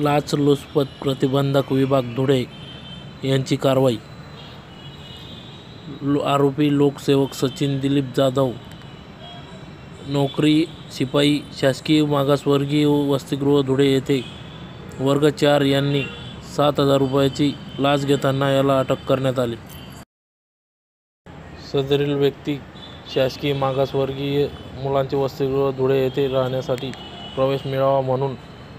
लाचलुचपत प्रतिबंधक विभाग धुळे यांची कारवाई. लो आरोपी लोकसेवक सचिन दिलीप जाधव नोकरी शिपाई शासकीय मागासवर्गीय वसतिगृह धुळे येथे वर्ग चार यांनी सात हजार रुपयाची लाच घेताना याला अटक करण्यात आली. सदरील व्यक्ती शासकीय मागासवर्गीय मुलांचे वसतिगृह धुळे येथे राहण्यासाठी प्रवेश मिळावा म्हणून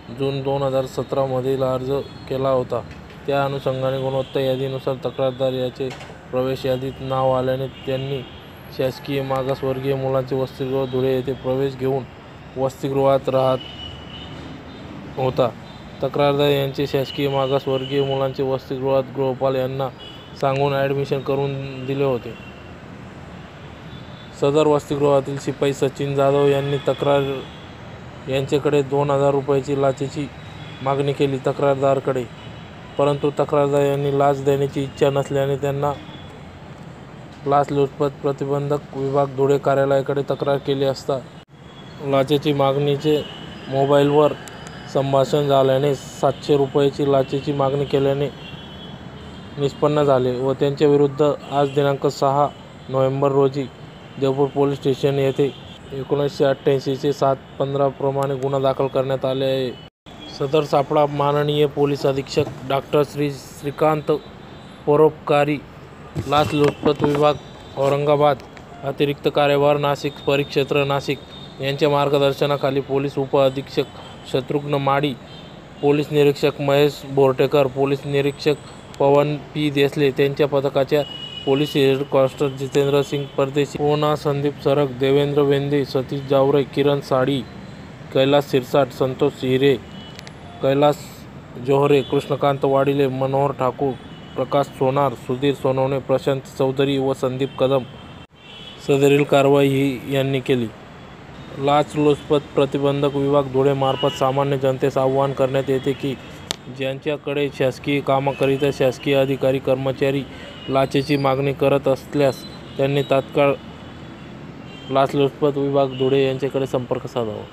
जून दोन हजार सतरामधील अर्ज केला होता. त्या अनुषंगाने गुणवत्ता यादीनुसार तक्रारदार याचे प्रवेश यादीत नाव आल्याने त्यांनी शासकीय मागासवर्गीय मुलांचे वसतिगृह धुळे येथे प्रवेश घेऊन वसतिगृहात राहत होता. तक्रारदार यांचे शासकीय मागासवर्गीय मुलांचे वसतिगृहात गृहपाल यांना सांगून ॲडमिशन करून दिले होते. सदर वसतिगृहातील शिपाई सचिन जाधव यांनी तक्रार यांच्याकडे दोन हजार रुपयाची लाचेची मागणी केली तक्रारदारकडे. परंतु तक्रारदार यांनी लाच देण्याची इच्छा नसल्याने त्यांना लाचलुचपत प्रतिबंधक विभाग धुळे कार्यालयाकडे तक्रार केली असता लाचेची मागणीचे मोबाईलवर संभाषण झाल्याने सातशे रुपयाची लाचेची मागणी केल्याने निष्पन्न झाले व त्यांच्याविरुद्ध आज दिनांक सहा नोव्हेंबर रोजी देवपूर पोलीस स्टेशन येथे एकोणीसशे अठ्ठ्याऐंशीचे सात पंधराप्रमाणे गुन्हा दाखल करण्यात आले आहे. सदर सापळा माननीय पोलीस अधीक्षक डॉक्टर श्री श्रीकांत परोपकारी लाचलुचपत विभाग औरंगाबाद अतिरिक्त कार्यभार नाशिक परिक्षेत्र नाशिक यांच्या मार्गदर्शनाखाली पोलीस उपअधीक्षक शत्रुघ्न माडी पोलीस निरीक्षक महेश बोर्टेकर पोलीस निरीक्षक पवन पी देसले त्यांच्या पथकाच्या police head constable Jitendra Singh Pardeshi Purna Sandeep सरग देवेंद्र वेंदे सतीश जावरे किरण साडी कैलास सिरसाट संतोष हिरे कैलास जोहरे कृष्णकांत वाडिले मनोहर ठाकूर प्रकाश सोनार सुधीर सोनवणे प्रशांत चौधरी व संदीप कदम. सदरील कारवाई ही यांनी केली. लाचलुचपत प्रतिबंधक विभाग धुळेमार्फत सामान्य जनतेस आवाहन करण्यात येते की ज्यांच्याकडे शासकीय कामाकरिता शासकीय अधिकारी कर्मचारी लाचेची मागणी करत असल्यास त्यांनी तात्काळ लाचलुचपत विभाग धुळे यांच्याकडे संपर्क साधावा.